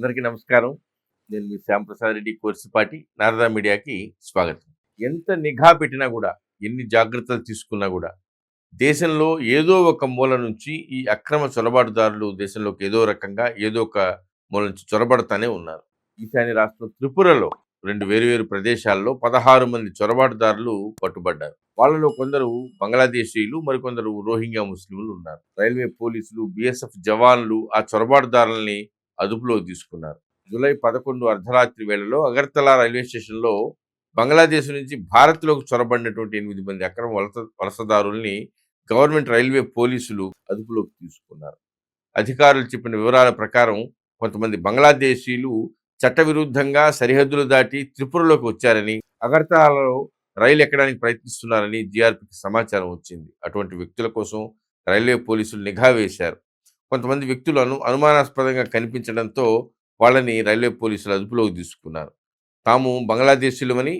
అందరికీ నమస్కారం. నేను మీ శ్యాంప్రసాద్ రెడ్డి కోర్సుపాటి నారదా మీడియాకి స్వాగతం. ఎంత నిఘా పెట్టినా కూడా ఎన్ని జాగ్రత్తలు తీసుకున్నా కూడా దేశంలో ఏదో ఒక మూల నుంచి ఈ అక్రమ చొరబాటుదారులు దేశంలోకి ఏదో రకంగా ఏదో ఒక మూల నుంచి చొరబడతానే ఉన్నారు. ఈశాన్య రాష్ట్రం త్రిపురలో రెండు వేరువేరు ప్రదేశాల్లో పదహారు మంది చొరబాటుదారులు పట్టుబడ్డారు. వాళ్ళలో కొందరు బంగ్లాదేశీయులు మరికొందరు రోహింగ్యా ముస్లింలు ఉన్నారు. రైల్వే పోలీసులు బిఎస్ఎఫ్ జవాన్లు ఆ చొరబాటుదారుల్ని అదుపులో తీసుకున్నారు. జూలై పదకొండు అర్ధరాత్రి వేళలో అగర్తలా రైల్వే స్టేషన్లో బంగ్లాదేశ్ నుంచి భారత్లోకి చొరబడినటువంటి ఎనిమిది మంది అక్రమ వలస వలసదారుల్ని గవర్నమెంట్ రైల్వే పోలీసులు అదుపులోకి తీసుకున్నారు. అధికారులు చెప్పిన వివరాల ప్రకారం కొంతమంది బంగ్లాదేశీలు చట్టవిరుద్ధంగా సరిహద్దులు దాటి త్రిపురలోకి వచ్చారని అగర్తలాలో రైలు ఎక్కడానికి ప్రయత్నిస్తున్నారని జీఆర్పీకి సమాచారం వచ్చింది. అటువంటి వ్యక్తుల కోసం రైల్వే పోలీసులు నిఘా వేశారు. కొంతమంది వ్యక్తులు అను అనుమానాస్పదంగా కనిపించడంతో వాళ్ళని రైల్వే పోలీసులు అదుపులోకి తీసుకున్నారు. తాము బంగ్లాదేశీయులమని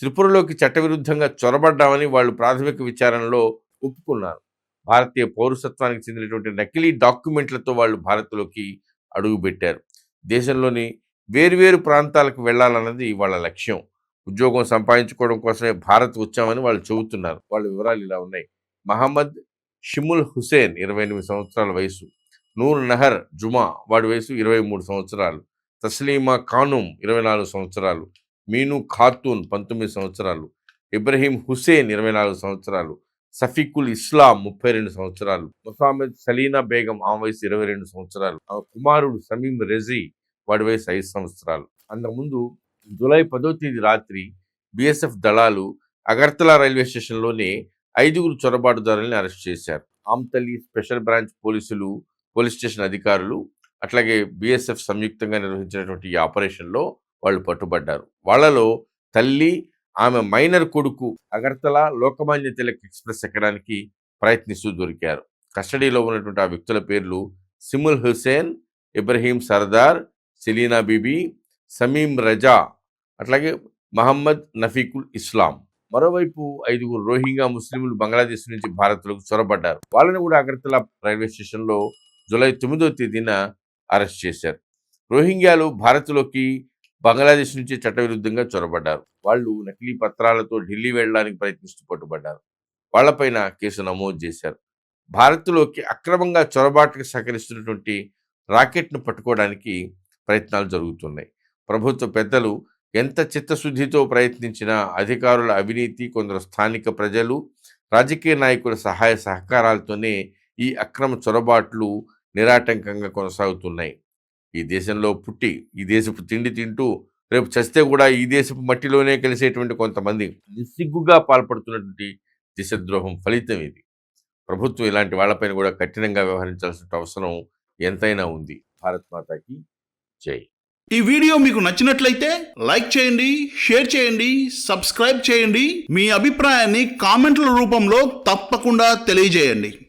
త్రిపురలోకి చట్టవిరుద్ధంగా చొరబడ్డామని వాళ్ళు ప్రాథమిక విచారణలో ఒప్పుకున్నారు. భారతీయ పౌరసత్వానికి చెందినటువంటి నకిలీ డాక్యుమెంట్లతో వాళ్ళు భారత్లోకి అడుగుపెట్టారు. దేశంలోని వేరువేరు ప్రాంతాలకు వెళ్ళాలన్నది వాళ్ళ లక్ష్యం. ఉద్యోగం సంపాదించుకోవడం కోసమే భారత్ వచ్చామని వాళ్ళు చెబుతున్నారు. వాళ్ళ వివరాలు ఇలా ఉన్నాయి. మహమ్మద్ షిముల్ హుసేన్ ఇరవై ఎనిమిది సంవత్సరాల వయసు నూర్ నహర్ జుమా వాడి వయసు ఇరవై మూడు సంవత్సరాలు. తస్లీమా ఖానూమ్ ఇరవై నాలుగు సంవత్సరాలు. మీను ఖాతూన్ పంతొమ్మిది సంవత్సరాలు. ఇబ్రహీం హుసేన్ ఇరవై నాలుగు సంవత్సరాలు. సఫీకుల్ ఇస్లాం ముప్పై రెండు సంవత్సరాలు. ముసామెద్ సలీనా బేగం ఆమె వయసు ఇరవై రెండు సంవత్సరాలు. కుమారుడు సమీం రెజీ వాడి వయసు ఐదు సంవత్సరాలు. అంతకుముందు జూలై పదో తేదీ రాత్రి బిఎస్ఎఫ్ దళాలు అగర్తలా రైల్వే స్టేషన్లోనే ఐదుగురు చొరబాటుదారుల్ని అరెస్ట్ చేశారు. ఆమ్తల్లి స్పెషల్ బ్రాంచ్ పోలీసులు పోలీస్ స్టేషన్ అధికారులు అట్లాగే బీఎస్ఎఫ్ సంయుక్తంగా నిర్వహించినటువంటి ఈ ఆపరేషన్లో వాళ్ళు పట్టుబడ్డారు. వాళ్ళలో తల్లి ఆమె మైనర్ కొడుకు అగర్తల లోకమాన్య తిలక్ ఎక్స్ప్రెస్ ఎక్కడానికి ప్రయత్నిస్తూ దొరికారు. కస్టడీలో ఉన్నటువంటి ఆ వ్యక్తుల పేర్లు సిముల్ హుసేన్ ఇబ్రహీం సర్దార్ సెలీనా బీబీ సమీం రజా అట్లాగే మహమ్మద్ నఫీకుల్ ఇస్లాం. మరోవైపు ఐదుగురు రోహింగా ముస్లింలు బంగ్లాదేశ్ నుంచి భారత్లోకి చొరబడ్డారు. వాళ్ళని కూడా అగర్తల రైల్వే స్టేషన్లో జూలై తొమ్మిదో తేదీన అరెస్ట్ చేశారు. రోహింగ్యాలు భారత్లోకి బంగ్లాదేశ్ నుంచి చట్టవిరుద్ధంగా చొరబడ్డారు. వాళ్ళు నకిలీ పత్రాలతో ఢిల్లీ వెళ్ళడానికి ప్రయత్నిస్తూ పట్టుబడ్డారు. వాళ్ళపైన కేసు నమోదు చేశారు. భారత్లోకి అక్రమంగా చొరబాటుకు సహకరిస్తున్నటువంటి రాకెట్ను పట్టుకోవడానికి ప్రయత్నాలు జరుగుతున్నాయి. ప్రభుత్వ పెద్దలు ఎంత చిత్తశుద్ధితో ప్రయత్నించినా అధికారుల అవినీతి కొందరు స్థానిక ప్రజలు రాజకీయ నాయకుల సహాయ సహకారాలతోనే ఈ అక్రమ చొరబాట్లు నిరాటంకంగా కొనసాగుతున్నాయి. ఈ దేశంలో పుట్టి ఈ దేశపు తిండి తింటూ రేపు చస్తే కూడా ఈ దేశపు మట్టిలోనే కలిసేటువంటి కొంతమంది నిస్సిగ్గుగా పాల్పడుతున్నటువంటి దేశద్రోహం ఫలితం ఇది. ప్రభుత్వం ఇలాంటి వాళ్ళపైన కూడా కఠినంగా వ్యవహరించాల్సిన అవసరం ఎంతైనా ఉంది. భారత్ మాతాకి జై. ఈ వీడియో మీకు నచ్చినట్లయితే లైక్ చేయండి షేర్ చేయండి సబ్స్క్రైబ్ చేయండి. మీ అభిప్రాయాన్ని కామెంట్ల రూపంలో తప్పకుండా తెలియజేయండి.